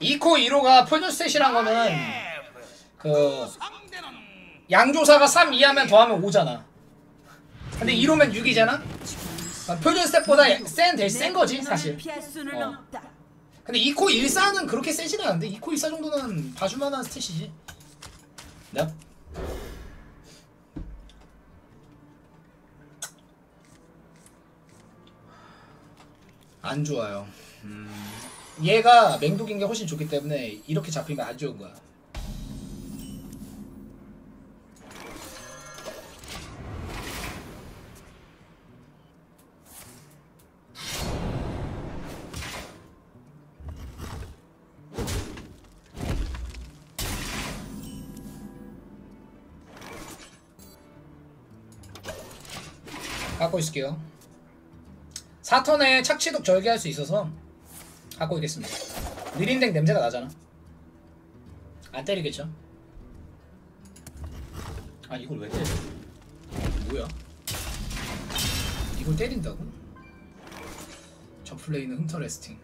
2코 2로가 표준스탯이란 거는 그 양조사가 3 이하면 더하면 5잖아. 근데 2로면 6이잖아? 표준스탯보다 센 대신 센 거지 사실. 어. 근데 2코 1사는 그렇게 세지는 않은데 2코 1사 정도는 봐줄만한 스탯이지. 네? 안 좋아요. 음, 얘가 맹독인 게 훨씬 좋기 때문에 이렇게 잡히면 안 좋은 거야 갖고 있을게요. 4턴에 착취독 절개할 수 있어서 갖고 있겠습니다. 느린댕 냄새가 나잖아. 안 때리겠죠? 아 이걸 왜 때려? 뭐야? 이걸 때린다고? 저 플레이는 흠터레스팅.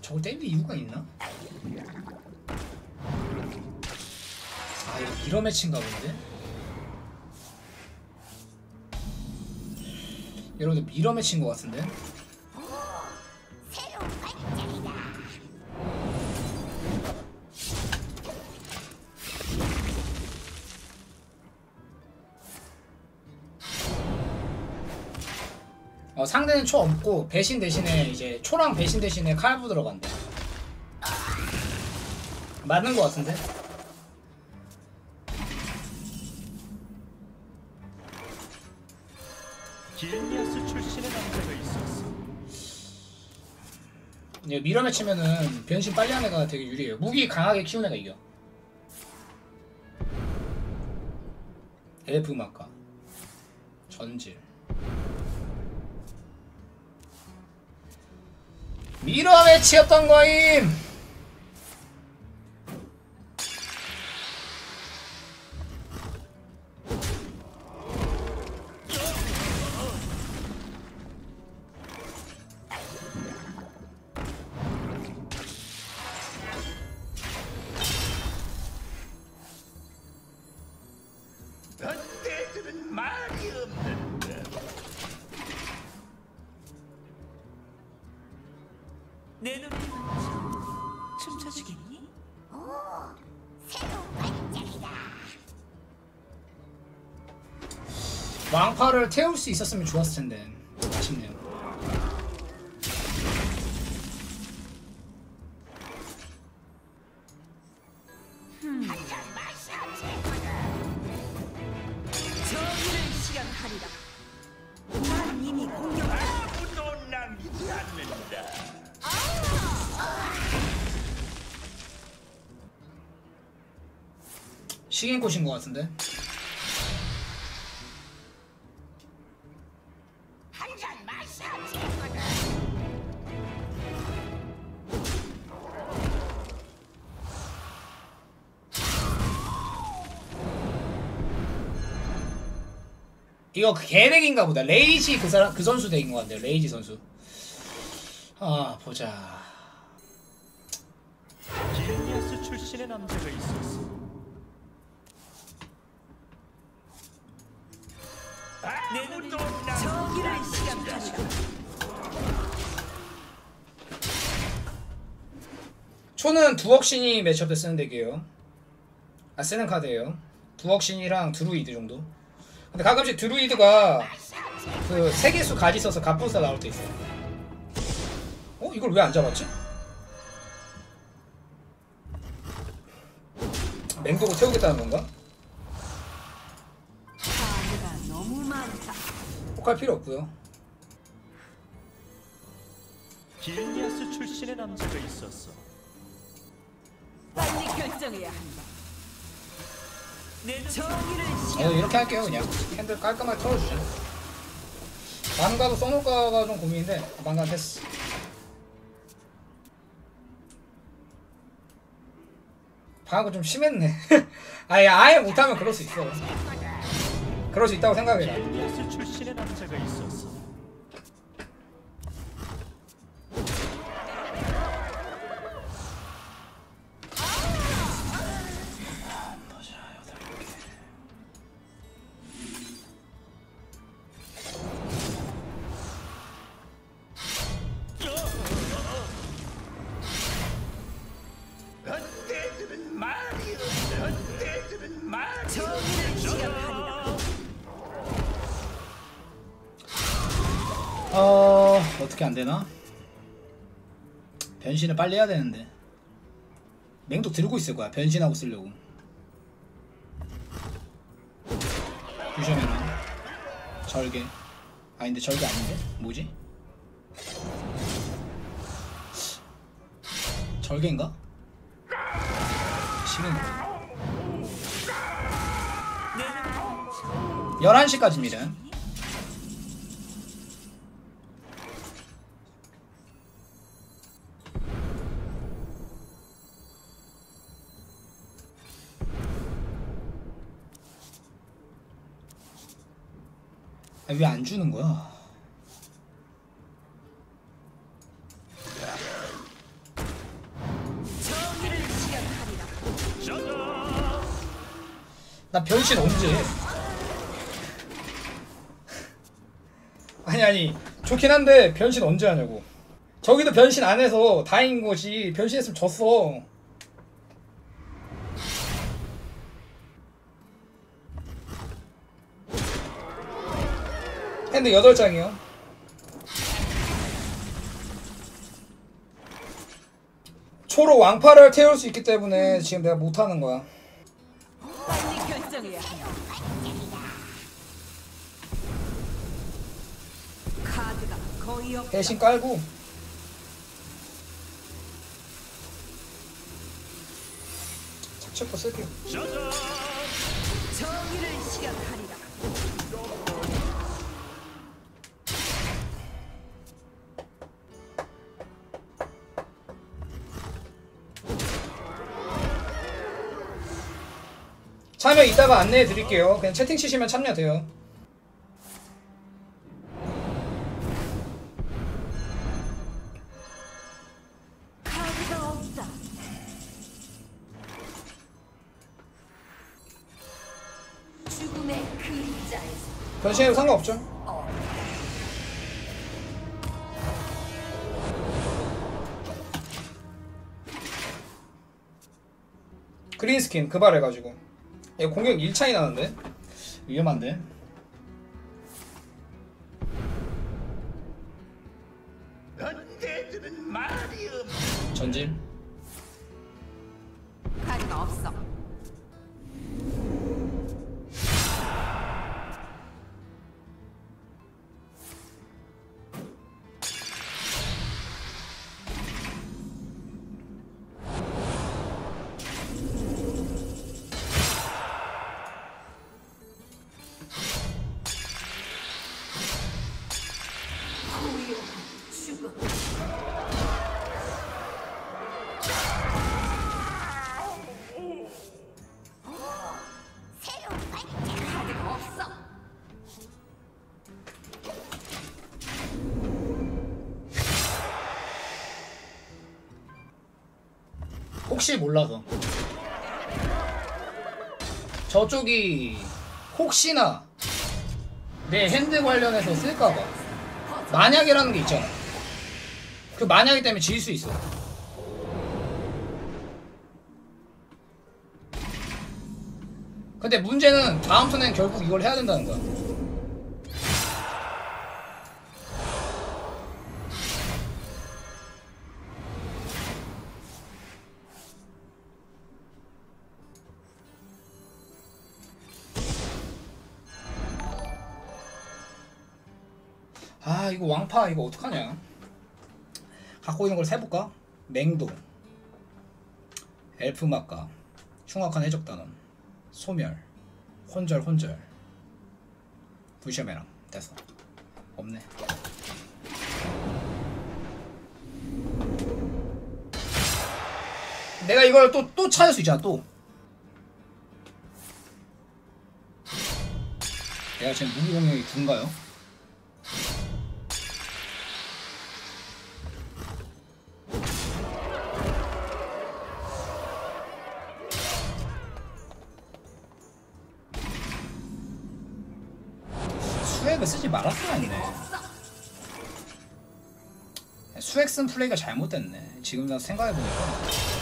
저걸 때리는 이유가 있나? 아 이거 미러 매치인가 본데? 여러분들 매치인 것 같은데? 어, 상대는 초 없고 배신 대신에 이제 초랑 배신 대신에 칼부 들어간대. 맞는 것 같은데? 이제 매치면은 변신 빨리 하는 애가 되게 유리해요. 무기 강하게 키우는 애가 이겨. 엘프 마카 전질 미러 매치였던 거임. 왕파를 태울 수 있었으면 좋았을 텐데 아쉽네요. 식인꽃인 것 같은데. 이거 그 개덱인가 보다. 레이지 그 사람 그 선수 덱인 것 같네요. 레이지 선수. 아 보자. 길리아스 출신의 남자가 있었어. 초는 두억신이 매치업 때 쓰는 덱이에요. 아 쓰는 카드예요. 두억신이랑 드루이드 정도. 근데 가끔씩 드루이드가 그 세계수 가지 써서 갑분사 나올 때 있어요. 어 이걸 왜 안 잡았지? 맹독을 태우겠다는 건가? 혹할 필요 없고요. 길리아스 출신의 남자가 있었어. 빨리 결정해야 한다. 어, 실현. 이렇게 할게요 그냥 핸들 깔끔하게 털어주죠. 망가도 써놓을까가 좀 고민인데 망가 됐어. 방금 좀 심했네. 아예 아예 못하면 그럴 수 있어. 그럴 수 있다고 생각해. 나. 어떻게 안 되나? 변신을 빨리 해야 되는데. 맹도 들고 있을 거야. 변신하고 쓰려고. 부셔면은 절개. 아닌데 절개 아닌데? 뭐지? 절개인가? 시간인가? 11시까지입니다. 왜 안 주는 거야? 나 변신 언제 해? 아니 아니 좋긴 한데 변신 언제 하냐고 저기도 변신 안 해서 다행인 거지 변신했으면 졌어 핸드 8장이요. 초로 왕파를 태울 수 있기 때문에 지금 내가 못하는 거야. 대신 깔고. 착착거 쓸게요 참여 이따가 안내해 드릴게요. 그냥 채팅 치시면 참여돼요. 변신해도 상관없죠. 그린 스킨 그발해가지고 얘 공격 1차이 나는데 위험한데. 전진 카드가 없어. 혹시 몰라서. 저쪽이 혹시나 내 핸드 관련해서 쓸까봐. 만약이라는 게 있잖아 그 만약이 때문에 질 수 있어. 근데 문제는 다음 턴엔 결국 이걸 해야 된다는 거야. 아 이거 왕파 이거 어떡하냐 갖고 있는 걸 세볼까? 맹도 엘프마카 흉악한 해적단원 소멸 혼절 혼절 부셔메랑 됐어 없네 내가 이걸 또 또 찾을 수 있잖아 또 내가 지금 무기 공격이 9인가요? 수액을 쓰지 말았어야 했네. 수액 쓴 플레이가 잘못됐네. 지금 나 생각해보니까.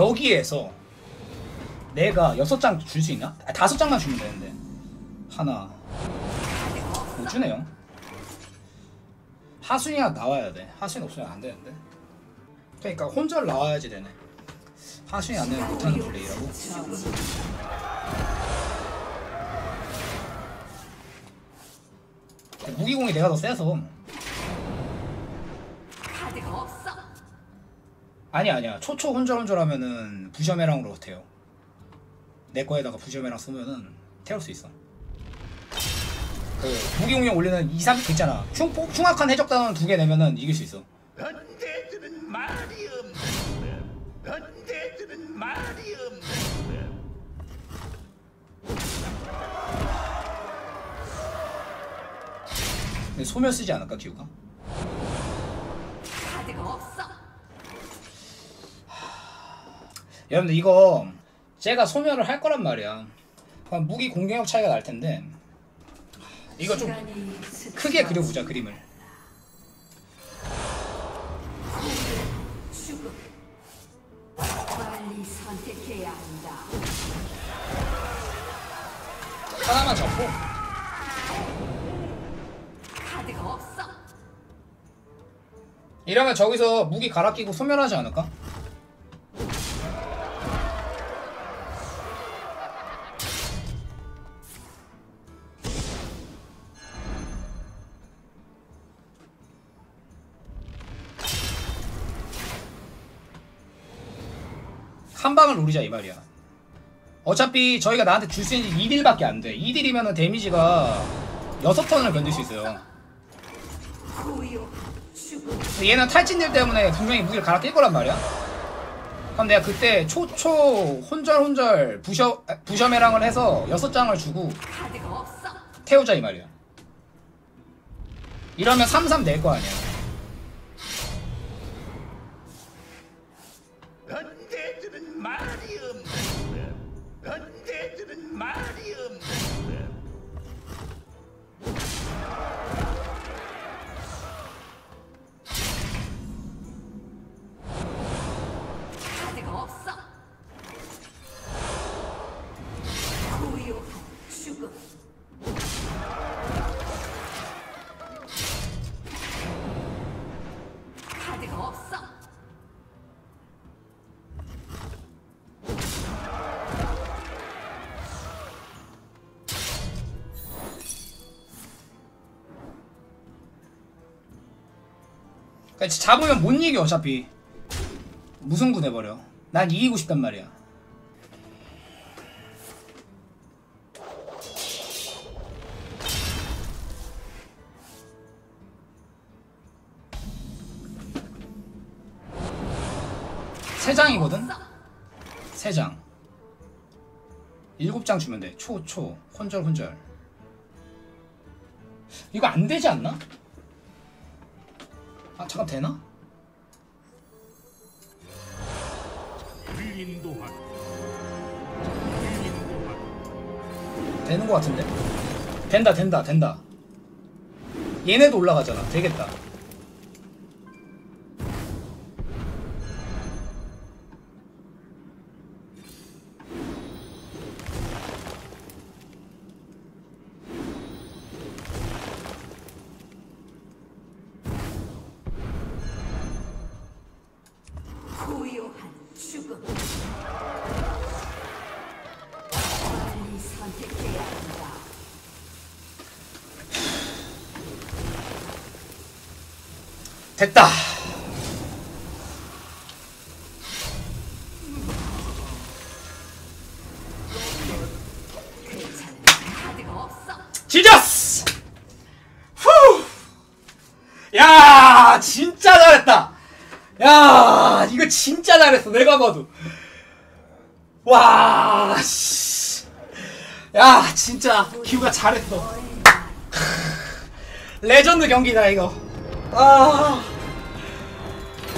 여기에서 내가 여섯 장 줄 수 있나? 아, 다섯 장만 주면 되는데. 하나. 못 주네요. 하순이가 나와야 돼. 하순이 없으면 안 되는데. 그러니까 혼절 나와야지 되네. 하순이 안 되면 못하는 플레이라고? 무기공이 내가 더 세서 아니 아니야. 초초 혼절 혼절 하면은 부셔매랑으로 태워. 내 거에다가 부셔매랑 쓰면은 태울 수 있어. 그 무기 공룡 올리는 2, 3그 있잖아. 흉, 흉악한 해적단원 두 개 내면은 이길 수 있어. 언제들은 말이 없는 언제들은 말이 없는 근데 소멸 쓰지 않을까 기우가? 카드가 없어. 여러분들 이거 제가 소멸을 할 거란 말이야 그럼 무기 공격력 차이가 날 텐데 이거 좀 크게 그려보자 그림을. 하나만 잡고. 이러면 저기서 무기 갈아 끼고 소멸하지 않을까? 한 방을 노리자 이 말이야. 어차피 저희가 나한테 줄 수 있는 게 2딜밖에 안 돼. 2딜이면 데미지가 6턴을 건들 수 있어요. 얘는 탈진들 때문에 분명히 무기를 갈아 낄 거란 말이야. 그럼 내가 그때 초초 혼절 혼절 부셔 아, 부셔매랑을 해서 여섯 장을 주고 카드가 없어. 태우자 이 말이야. 이러면 3-3 낼 거 아니야. 언제들 그러니까 잡으면 못 이겨 어차피. 무승부 내버려. 난 이기고 싶단 말이야. 세 장이거든? 세 장. 일곱 장 주면 돼. 초, 초. 혼절, 혼절. 이거 안 되지 않나? 아, 잠깐 되나? 되는 거 같은데? 된다, 된다, 된다. 얘네도 올라가잖아. 되겠다. 됐다. 지저스! 후! 야, 진짜 잘했다. 야, 이거 진짜 잘했어. 내가 봐도. 와, 씨. 야, 진짜 기우가 잘했어. 레전드 경기다 이거. 아.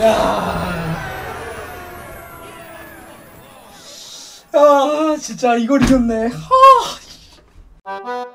야. 아, 진짜 이걸 이겼네. 하.